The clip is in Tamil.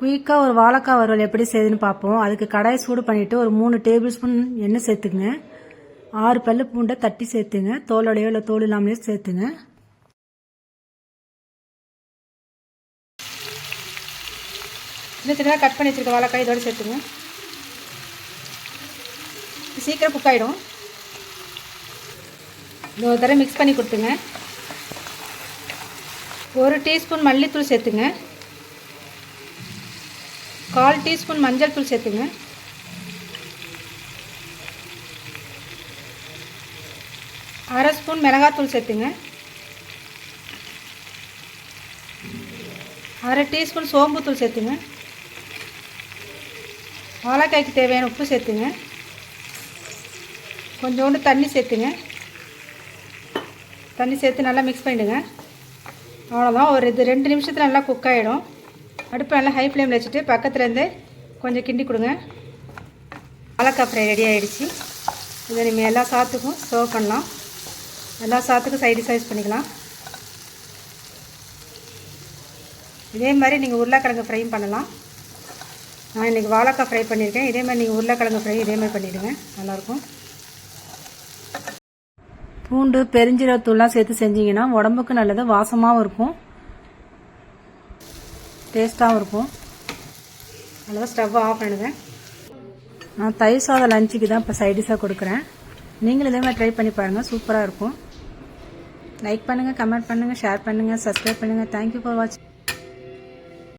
குயிக்காக ஒரு வாழைக்காய் வறுவல் எப்படி செய்யுதுன்னு பார்ப்போம். அதுக்கு கடாயை சூடு பண்ணிவிட்டு ஒரு மூணு டேபிள் ஸ்பூன் எண்ணெய் சேர்த்துக்குங்க ஆறு பல்லு பூண்டை தட்டி சேர்த்துங்க. தோலோடையோ இல்லை தோல் இல்லாமலேயோ சேர்த்துங்க. சின்ன சின்னதாக கட் பண்ணி வச்சுருக்க வாழைக்காய் இதோட சேர்த்துங்க. சீக்கிரம் குக் ஆகிடும் ஒரு தடவை மிக்ஸ் பண்ணி கொடுத்துங்க ஒரு டீஸ்பூன் மல்லித்தூள் சேர்த்துங்க. கால் டீஸ்பூன் மஞ்சள் தூள் சேர்த்துங்க. அரை ஸ்பூன் மிளகாத்தூள் சேர்த்துங்க. அரை டீஸ்பூன் சோம்புத்தூள் சேர்த்துங்க. வாழைக்காய்க்கு தேவையான உப்பு சேர்த்துங்க. கொஞ்சோண்டு தண்ணி சேர்த்துங்க. தண்ணி சேர்த்து நல்லா மிக்ஸ் பண்ணிவிடுங்க அவ்வளோதான் ஒரு இது ரெண்டு நிமிஷத்தில் நல்லா குக் ஆகிடும் அடுப்பு நல்லா ஹை ஃப்ளேமில் வச்சுட்டு பக்கத்துலேருந்து கொஞ்சம் கிண்டி கொடுங்க. வாழைக்காய் ஃப்ரை ரெடி ஆகிடுச்சு இதை நீங்கள் எல்லா சாத்துக்கும் சர்வ் பண்ணலாம். எல்லா சாத்துக்கும் சைடு சைஸ் பண்ணிக்கலாம். இதே மாதிரி நீங்கள் உருளைக்கிழங்கு ஃப்ரையும் பண்ணலாம். நான் இன்றைக்கி வாழைக்காய் ஃப்ரை பண்ணியிருக்கேன். இதே மாதிரி நீங்கள் உருளைக்கிழங்கு ஃப்ரை இதே மாதிரி பண்ணிவிடுங்க நல்லாயிருக்கும். பூண்டு பெருஞ்சீரகத்தூள்லாம் சேர்த்து செஞ்சிங்கன்னா உடம்புக்கு நல்லது வாசமாகவும் இருக்கும். டேஸ்ட்டாகவும் இருக்கும். அவ்வளோதான் ஸ்டவ் ஆஃப் பண்ணுங்க. நான் தயிர் சாதம் லஞ்சுக்கு தான் இப்போ சைடிஷாக கொடுக்குறேன். நீங்களும் இதே மாதிரி ட்ரை பண்ணி பாருங்கள் சூப்பராக இருக்கும். லைக் பண்ணுங்கள் கமெண்ட் பண்ணுங்கள் ஷேர் பண்ணுங்கள் சப்ஸ்கிரைப் பண்ணுங்கள் தேங்க்யூ ஃபார் வாட்சிங்